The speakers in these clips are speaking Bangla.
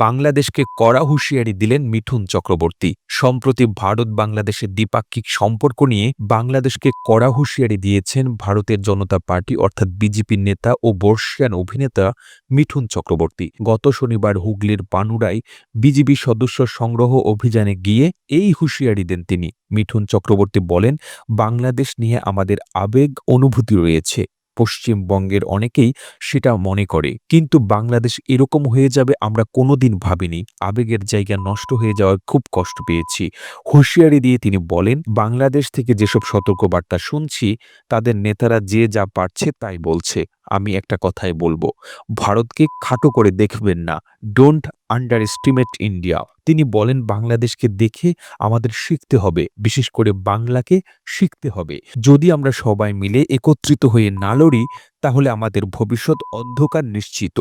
বাংলাদেশকে কড়া হুঁশিয়ারি দিলেন মিঠুন চক্রবর্তী। সম্প্রতি ভারত বাংলাদেশের দ্বিপাক্ষিক সম্পর্ক নিয়ে বাংলাদেশকে কড়া হুঁশিয়ারি দিয়েছেন ভারতের জনতা পার্টি অর্থাৎ বিজেপির নেতা ও বর্ষিয়ান অভিনেতা মিঠুন চক্রবর্তী। গত শনিবার হুগলির পানুরায় বিজেপি সদস্য সংগ্রহ অভিযানে গিয়ে এই হুঁশিয়ারি দেন তিনি। মিঠুন চক্রবর্তী বলেন, বাংলাদেশ নিয়ে আমাদের আবেগ, অনুভূতি রয়েছে। পশ্চিমবঙ্গের অনেকেই সেটা মনে করে। কিন্তু বাংলাদেশ এরকম হয়ে যাবে আমরা কোনোদিন ভাবিনি। আবেগের জায়গা নষ্ট হয়ে যাওয়ার খুব কষ্ট পেয়েছি। হুঁশিয়ারি দিয়ে তিনি বলেন, বাংলাদেশ থেকে যেসব সতর্কবার্তা শুনছি, তাদের নেতারা যে যা পারছে তাই বলছে। আমি একটা কথাই বলব। ভারতকে খাটো করে দেখবেন না। ডোন্ট আন্ডার এস্টিমেট ইন্ডিয়া তিনি বলেন, বাংলাদেশকে দেখে আমাদের শিখতে হবে। বিশেষ করে বাংলাকে শিখতে হবে। যদি আমরা সবাই মিলে একত্রিত হয়ে না লড়ি, তাহলে আমাদের ভবিষ্যৎ অন্ধকার নিশ্চিত।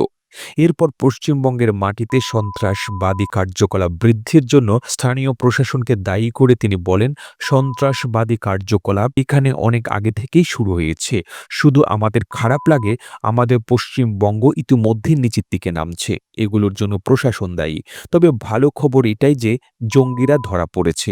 এরপর পশ্চিমবঙ্গের মাটিতে সন্ত্রাসবাদী কার্যকলাপ বৃদ্ধির জন্য স্থানীয় প্রশাসনকে দায়ী করে তিনি বলেন সন্ত্রাসবাদী কার্যকলাপ এখানে অনেক আগে থেকেই শুরু হয়েছে। শুধু আমাদের খারাপ লাগে, আমাদের পশ্চিমবঙ্গ ইতিমধ্যে নিচের দিকে নামছে। এগুলোর জন্য প্রশাসন দায়ী। তবে ভালো খবর এটাই যে জঙ্গিরা ধরা পড়েছে।